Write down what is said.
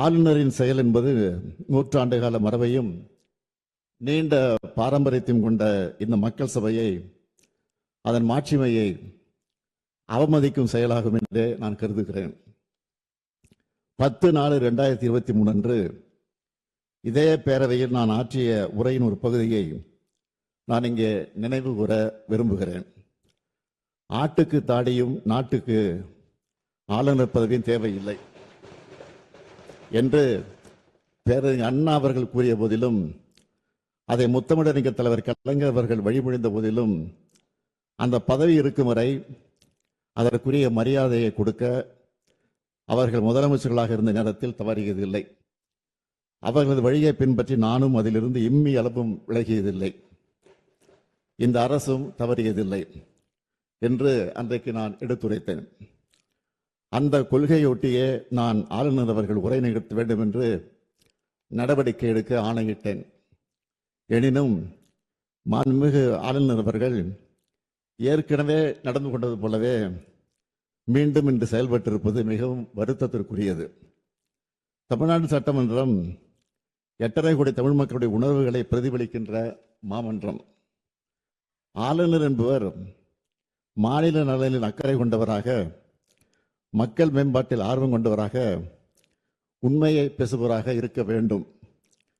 ஆளுநரின் செயல் என்பது நூற்றாண்டு கால மரபையும் நீண்ட பாரம்பரியத்தையும் கொண்ட இந்த மக்கள் சபையை அதன் மாட்சிமையை அவமதிக்கும் செயலாகும் என்றே நான் கருதுகிறேன். பத்து நாலு ரெண்டாயிரத்தி இருபத்தி மூணு அன்று இதே பேரவையில் நான் ஆற்றிய உரையின் ஒரு பகுதியை நான் இங்கே நினைவு கூற விரும்புகிறேன். ஆட்டுக்கு தாடியும் நாட்டுக்கு ஆளுநர் பதவியும் தேவையில்லை. என்று பேரறிஞர் அண்ணா அவர்கள் கூறிய போதிலும் அதை முத்தமிழறிஞர் தலைவர் கலைஞர் அவர்கள் வழிமொழிந்த போதிலும் அந்த பதவி இருக்கும் வரை அதற்குரிய மரியாதையை கொடுக்க அவர்கள் முதலமைச்சர்களாக இருந்த நேரத்தில் தவறியதில்லை. அவர்களது வழியை பின்பற்றி நானும் அதிலிருந்து இம்மி அளவும் விலகியதில்லை. இந்த அரசும் தவறியதில்லை என்று அன்றைக்கு நான் எடுத்துரைத்தேன். அந்த கொள்கையொட்டியே நான் ஆளுநர் அவர்கள் உரை நிகழ்த்த வேண்டும் என்று நடவடிக்கை எடுக்க ஆணையிட்டேன். எனினும் மாண்புமிகு ஆளுநர் அவர்கள் ஏற்கனவே நடந்து கொண்டது போலவே மீண்டும் இன்று செயல்பட்டிருப்பது மிகவும் வருத்தத்திற்குரியது. தமிழ்நாடு சட்டமன்றம் எட்டரை கோடி தமிழ் மக்களுடைய உணர்வுகளை பிரதிபலிக்கின்ற மாமன்றம். ஆளுநர் என்பவர் மாநில நலனில் அக்கறை கொண்டவராக மக்கள் மேம்பாட்டில் ஆர்வம் கொண்டவராக உண்மையை பேசுபவராக இருக்க வேண்டும்.